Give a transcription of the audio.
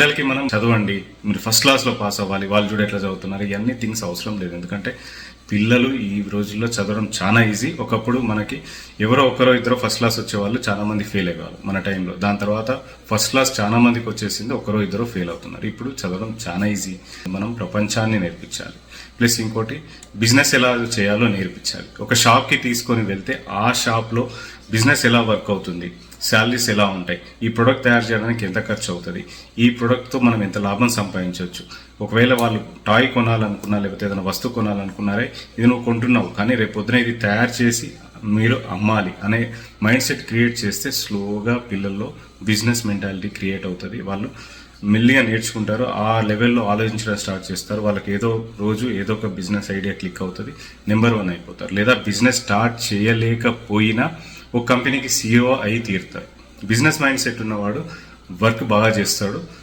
పిల్లలకి మనం చదవండి మీరు ఫస్ట్ క్లాస్లో పాస్ అవ్వాలి వాళ్ళు చూడ ఎట్లా చదువుతున్నారు ఇవన్నీ థింగ్స్ అవసరం లేదు. ఎందుకంటే పిల్లలు ఈ రోజుల్లో చదవడం చాలా ఈజీ ఒకప్పుడు మనకి ఎవరో ఒకరో ఇద్దరు ఫస్ట్ క్లాస్ వచ్చేవాళ్ళు చాలా మంది ఫెయిల్ అయ్యేవాళ్ళు మన టైంలో దాని తర్వాత ఫస్ట్ క్లాస్ చాలా మందికి వచ్చేసింది ఒకరో ఇద్దరు ఫెయిల్ అవుతున్నారు. ఇప్పుడు చదవడం చాలా ఈజీ మనం ప్రపంచాన్ని నేర్పించాలి. ప్లస్ ఇంకోటి బిజినెస్ ఎలా చేయాలో నేర్పించాలి. ఒక షాప్కి తీసుకొని వెళ్తే ఆ షాప్లో బిజినెస్ ఎలా వర్క్ అవుతుంది? శాలరీస్ ఎలా ఉంటాయి? ఈ ప్రొడక్ట్ తయారు చేయడానికి ఎంత ఖర్చు అవుతుంది? ఈ ప్రొడక్ట్తో మనం ఎంత లాభం సంపాదించవచ్చు? ఒకవేళ వాళ్ళు టాయ్ కొనాలనుకున్నా లేకపోతే ఏదైనా వస్తువు కొనాలనుకున్నారే ఇది నువ్వు కొంటున్నావు. కానీ రేపు పొద్దున ఇది తయారు చేసి మీరు అమ్మాలి అనే మైండ్ సెట్ క్రియేట్ చేస్తే స్లోగా పిల్లల్లో బిజినెస్ మెంటాలిటీ క్రియేట్ అవుతుంది. వాళ్ళు మెల్లిగా నేర్చుకుంటారు. ఆ లెవెల్లో ఆలోచించడం స్టార్ట్ చేస్తారు. వాళ్ళకి ఏదో రోజు ఏదో ఒక బిజినెస్ ఐడియా క్లిక్ అవుతుంది. నెంబర్ వన్ అయిపోతారు. లేదా బిజినెస్ స్టార్ట్ చేయలేకపోయినా ఒక కంపెనీకి సీఈఓ అయి తీరుతాడు. బిజినెస్ మైండ్ సెట్ ఉన్నవాడు వర్క్ బాగా చేస్తాడు.